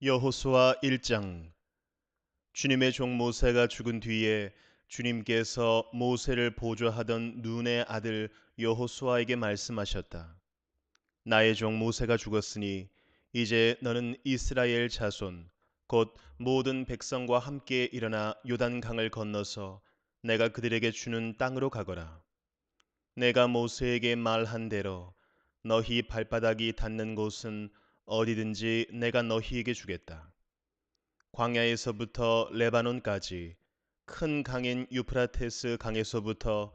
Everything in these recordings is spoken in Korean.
여호수아 1장 주님의 종 모세가 죽은 뒤에 주님께서 모세를 보좌하던 눈의 아들 여호수아에게 말씀하셨다. 나의 종 모세가 죽었으니 이제 너는 이스라엘 자손 곧 모든 백성과 함께 일어나 요단 강을 건너서 내가 그들에게 주는 땅으로 가거라. 내가 모세에게 말한 대로 너희 발바닥이 닿는 곳은 어디든지 내가 너희에게 주겠다. 광야에서부터 레바논까지 큰 강인 유프라테스 강에서부터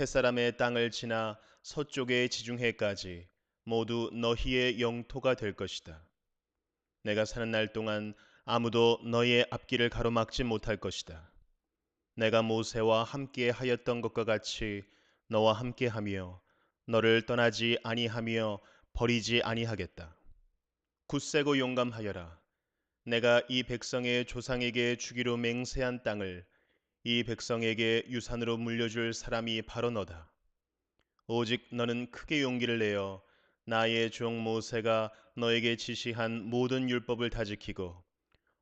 햇사람의 땅을 지나 서쪽의 지중해까지 모두 너희의 영토가 될 것이다. 내가 사는 날 동안 아무도 너희의 앞길을 가로막지 못할 것이다. 내가 모세와 함께 하였던 것과 같이 너와 함께 하며 너를 떠나지 아니하며 버리지 아니하겠다. 굳세고 용감하여라. 내가 이 백성의 조상에게 주기로 맹세한 땅을 이 백성에게 유산으로 물려줄 사람이 바로 너다. 오직 너는 크게 용기를 내어 나의 종 모세가 너에게 지시한 모든 율법을 다 지키고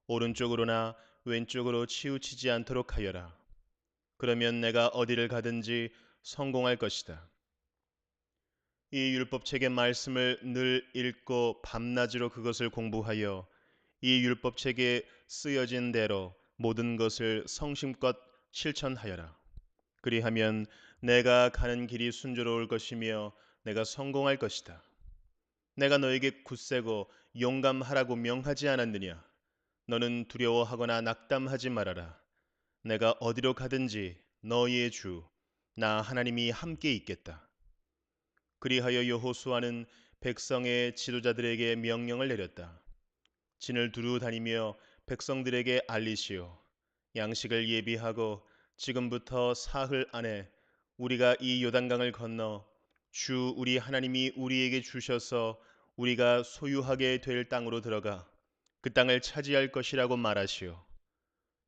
오른쪽으로나 왼쪽으로 치우치지 않도록 하여라. 그러면 내가 어디를 가든지 성공할 것이다. 이 율법책의 말씀을 늘 읽고 밤낮으로 그것을 공부하여 이 율법책에 쓰여진 대로 모든 것을 성심껏 실천하여라. 그리하면 내가 가는 길이 순조로울 것이며 내가 성공할 것이다. 내가 너에게 굳세고 용감하라고 명하지 않았느냐? 너는 두려워하거나 낙담하지 말아라. 내가 어디로 가든지 너희의 주, 나 하나님이 함께 있겠다. 그리하여 여호수아는 백성의 지도자들에게 명령을 내렸다. 진을 두루 다니며 백성들에게 알리시오. 양식을 예비하고 지금부터 사흘 안에 우리가 이 요단강을 건너 주 우리 하나님이 우리에게 주셔서 우리가 소유하게 될 땅으로 들어가 그 땅을 차지할 것이라고 말하시오.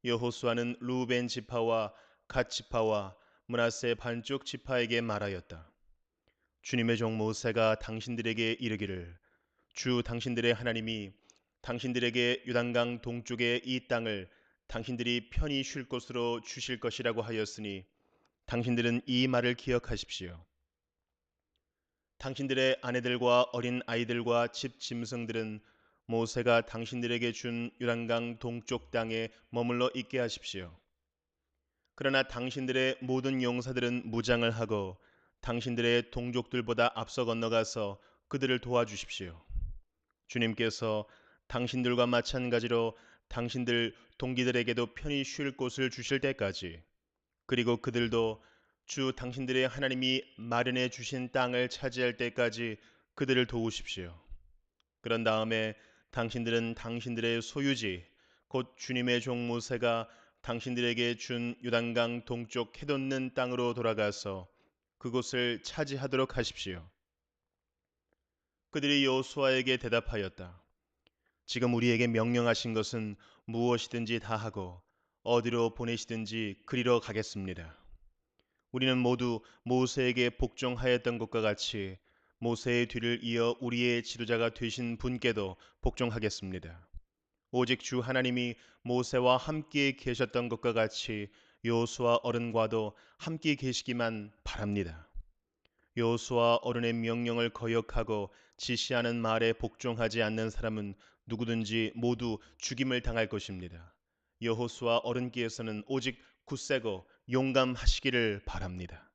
여호수아는 루벤 지파와 갓 지파와 문하세 반쪽 지파에게 말하였다. 주님의 종 모세가 당신들에게 이르기를 주 당신들의 하나님이 당신들에게 유단강 동쪽의 이 땅을 당신들이 편히 쉴 곳으로 주실 것이라고 하였으니 당신들은 이 말을 기억하십시오. 당신들의 아내들과 어린 아이들과 집 짐승들은 모세가 당신들에게 준 유단강 동쪽 땅에 머물러 있게 하십시오. 그러나 당신들의 모든 용사들은 무장을 하고 당신들의 동족들보다 앞서 건너가서 그들을 도와주십시오. 주님께서 당신들과 마찬가지로 당신들 동기들에게도 편히 쉴 곳을 주실 때까지 그리고 그들도 주 당신들의 하나님이 마련해 주신 땅을 차지할 때까지 그들을 도우십시오. 그런 다음에 당신들은 당신들의 소유지 곧 주님의 종 모세가 당신들에게 준 유단강 동쪽 해돋는 땅으로 돌아가서 그곳을 차지하도록 하십시오. 그들이 여호수아에게 대답하였다. 지금 우리에게 명령하신 것은 무엇이든지 다 하고 어디로 보내시든지 그리러 가겠습니다. 우리는 모두 모세에게 복종하였던 것과 같이 모세의 뒤를 이어 우리의 지도자가 되신 분께도 복종하겠습니다. 오직 주 하나님이 모세와 함께 계셨던 것과 같이 여호수아 어른과도 함께 계시기만 바랍니다. 여호수아 어른의 명령을 거역하고 지시하는 말에 복종하지 않는 사람은 누구든지 모두 죽임을 당할 것입니다. 여호수아 어른께서는 오직 굳세고 용감하시기를 바랍니다.